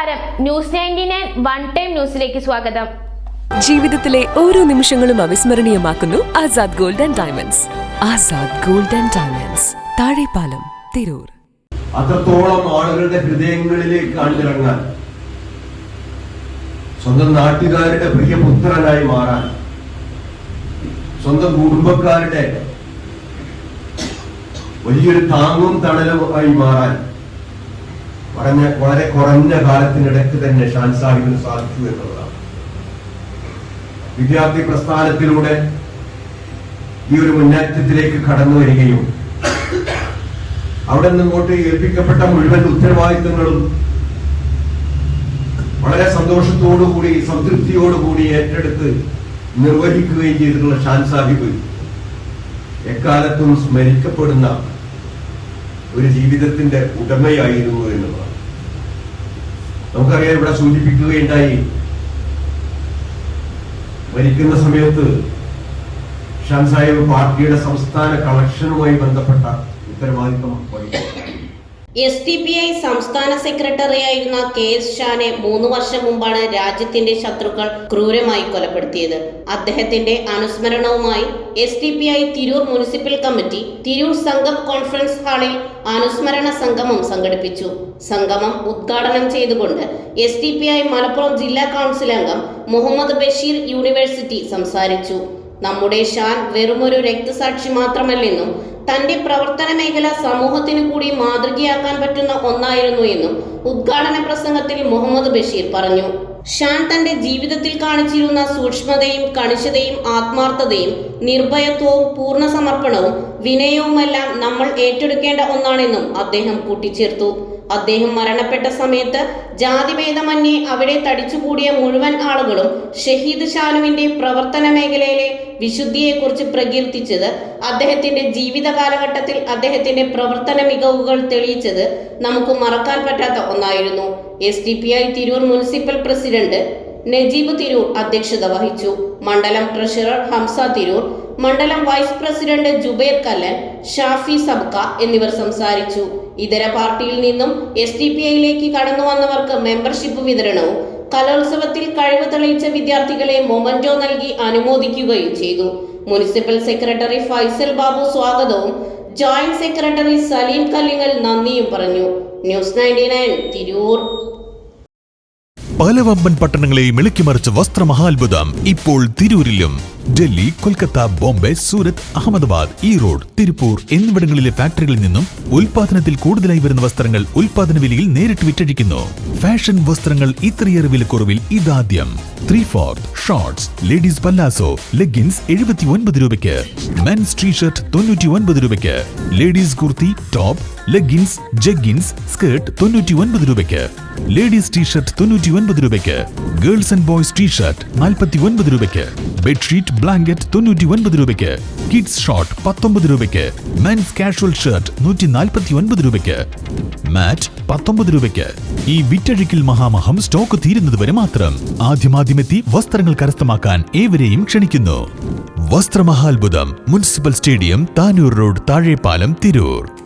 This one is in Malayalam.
നമസ്കാരം. News ninety nine one time ന്യൂസിലേക്ക് സ്വാഗതം. ജീവിതത്തിലെ ഓരോ നിമിഷങ്ങളും അവിസ്മരണീയമാക്കുന്നു Azad gold and diamonds. Azad gold and diamonds. Thazhepalam Tirur. അത്രത്തോളം ആളുകളുടെ ഹൃദയങ്ങളിലേക്ക് ആണ്ടിറങ്ങാൻ സ്വന്തം നാട്ടുകാരുടെ പ്രിയപുത്രനായി മാറാൻ സ്വന്തം കുടുംബക്കാരുടെ വലിയൊരു താങ്ങും തണലുമായി മാറാൻ പറഞ്ഞ വളരെ കുറഞ്ഞ കാലത്തിനിടയ്ക്ക് തന്നെ ഷാൻ സാഹിബിന് സാധിച്ചു എന്നുള്ളതാണ്. വിദ്യാർത്ഥി പ്രസ്ഥാനത്തിലൂടെ ഈ ഒരു മുന്നേറ്റത്തിലേക്ക് കടന്നു വരികയും അവിടെ നിന്നിങ്ങോട്ട് ഏൽപ്പിക്കപ്പെട്ട മുഴുവൻ ഉത്തരവാദിത്തങ്ങളും വളരെ സന്തോഷത്തോടുകൂടി സംതൃപ്തിയോടുകൂടി ഏറ്റെടുത്ത് നിർവഹിക്കുകയും ചെയ്തിട്ടുള്ള ഷാൻ സാഹിബ് എക്കാലത്തും സ്മരിക്കപ്പെടുന്ന ഒരു ജീവിതത്തിന്റെ ഉടമയായിരുന്നു നമുക്കറിയാം ഇവിടെ സൂചിപ്പിക്കുകയുണ്ടായി. മരിക്കുന്ന സമയത്ത് ഷാൻ സാഹിബ് പാർട്ടിയുടെ സംസ്ഥാന കളക്ഷനുമായി ബന്ധപ്പെട്ട ഉത്തരവാദിത്തം വഹിച്ചു എസ് ഡി പി ഐ സംസ്ഥാന സെക്രട്ടറിയായിരുന്ന കെ എസ് ഷാനെ മൂന്ന് വർഷം മുമ്പാണ് രാജ്യത്തിന്റെ ശത്രുക്കൾ ക്രൂരമായി കൊലപ്പെടുത്തിയത്. അദ്ദേഹത്തിന്റെ അനുസ്മരണവുമായി S D P I Tirur municipal committee Tirur സംഘം കോൺഫറൻസ് ഹാളിൽ അനുസ്മരണ സംഗമം സംഘടിപ്പിച്ചു. സംഗമം ഉദ്ഘാടനം ചെയ്തുകൊണ്ട് S D P I Malappuram ജില്ലാ കൗൺസിൽ അംഗം മുഹമ്മദ് ബഷീർ യൂണിവേഴ്സിറ്റി സംസാരിച്ചു. നമ്മുടെ ഷാൻ വെറുമൊരു രക്തസാക്ഷി മാത്രമല്ലെന്നും തന്റെ പ്രവർത്തന മേഖല സമൂഹത്തിന് കൂടി മാതൃകയാക്കാൻ പറ്റുന്ന ഒന്നായിരുന്നു എന്നും ഉദ്ഘാടന പ്രസംഗത്തിൽ മുഹമ്മദ് ബഷീർ പറഞ്ഞു. ഷാൻ തന്റെ ജീവിതത്തിൽ കാണിച്ചിരുന്ന സൂക്ഷ്മതയും കണിശതയും ആത്മാർത്ഥതയും നിർഭയത്വവും പൂർണ സമർപ്പണവും വിനയവുമെല്ലാം നമ്മൾ ഏറ്റെടുക്കേണ്ട ഒന്നാണെന്നും അദ്ദേഹം കൂട്ടിച്ചേർത്തു. അദ്ദേഹം മരണപ്പെട്ട സമയത്ത് ജാതിഭേദമന്യേ അവിടെ തടിച്ചുകൂടിയ മുഴുവൻ ആളുകളും ഷഹീദ് ഷാനുവിന്റെ പ്രവർത്തന മേഖലയിലെ വിശുദ്ധിയെക്കുറിച്ച് പ്രകീർത്തിച്ചത് അദ്ദേഹത്തിന്റെ ജീവിത കാലഘട്ടത്തിൽ അദ്ദേഹത്തിന്റെ പ്രവർത്തന മികവുകൾ തെളിയിച്ചത് നമുക്ക് മറക്കാൻ പറ്റാത്ത ഒന്നായിരുന്നു. S D P I Tirur municipal president Najeeb Tirur അധ്യക്ഷത വഹിച്ചു. മണ്ഡലം ട്രഷറർ ഹംസ തിരൂർ മണ്ഡലം വൈസ് പ്രസിഡന്റ് ജുബൈർ കല്ലൻ ഷാഫി സബ്ക എന്നിവർ സംസാരിച്ചു. ഇതര പാർട്ടിയിൽ നിന്നും എസ് ഡി പി ഐയിലേക്ക് കടന്നു വന്നവർക്ക് മെമ്പർഷിപ്പ് വിതരണവും കലോത്സവത്തിൽ കഴിവ് തെളിയിച്ച വിദ്യാർത്ഥികളെ മൊമന്റോ നൽകി അനുമോദിക്കുകയും ചെയ്തു. മുനിസിപ്പൽ സെക്രട്ടറി ഫൈസൽ ബാബു സ്വാഗതവും ജോയിന്റ് സെക്രട്ടറി സലീം കല്ലിങ്ങൽ നന്ദിയും പറഞ്ഞു. News ninety nine Tirur. പല വമ്പൻ പട്ടണങ്ങളെയും ഇളക്കിമറിച്ച വസ്ത്രമഹാത്ഭുതം ഇപ്പോൾ തിരൂരിലും. ഡൽഹി കൊൽക്കത്ത ബോംബെ സൂരത് അഹമ്മദാബാദ് ഈറോഡ് തിരുപ്പൂർ എന്നിവിടങ്ങളിലെ ഫാക്ടറികളിൽ നിന്നും ഉൽപാദനത്തിൽ കൂടുതലായി വരുന്ന വസ്ത്രങ്ങൾ ഉൽപാദന വിലയിൽ നേരിട്ട് വിറ്റഴിക്കുന്നു. ഫാഷൻ വസ്ത്രങ്ങൾ ഇത്രയേറെ വിലക്കുറവിൽ ഇതാദ്യം. Three fourth shorts ladies palazzo leggings എഴുപത്തി ഒൻപത് രൂപയ്ക്ക്. മെൻസ് ടീഷർട്ട് തൊണ്ണൂറ്റി ഒൻപത് രൂപയ്ക്ക്. Ladies kurti top leggings jeggings skirt തൊണ്ണൂറ്റി ഒൻപത് രൂപയ്ക്ക്. ലേഡീസ് ടീഷർട്ട് തൊണ്ണൂറ്റി ഒൻപത് രൂപയ്ക്ക്. ഗേൾസ് ആൻഡ് ബോയ്സ് ടീഷർട്ട് നാൽപ്പത്തി ഒൻപത് രൂപയ്ക്ക്. ബെഡ്ഷീറ്റ് ബ്ലാങ്കറ്റ് തൊണ്ണൂറ്റി ഒൻപത് രൂപയ്ക്ക്. കിഡ്സ് ഷോർട്ട് പത്തൊമ്പത് രൂപയ്ക്ക്. മെൻസ് കാഷ്വൽ ഷർട്ട് നൂറ്റി നാൽപ്പത്തി ഒൻപത് രൂപയ്ക്ക്. മാറ്റ് പത്തൊമ്പത് രൂപയ്ക്ക്. ഈ വിറ്റഴിക്കൽ മഹാമഹം സ്റ്റോക്ക് തീരുന്നത് വരെ മാത്രം. ആദ്യമാദ്യമെത്തി വസ്ത്രങ്ങൾ കരസ്ഥമാക്കാൻ ഏവരെയും ക്ഷണിക്കുന്നു. വസ്ത്രമഹാത്ഭുതം municipal stadium Tanur road Thazhepalam Tirur.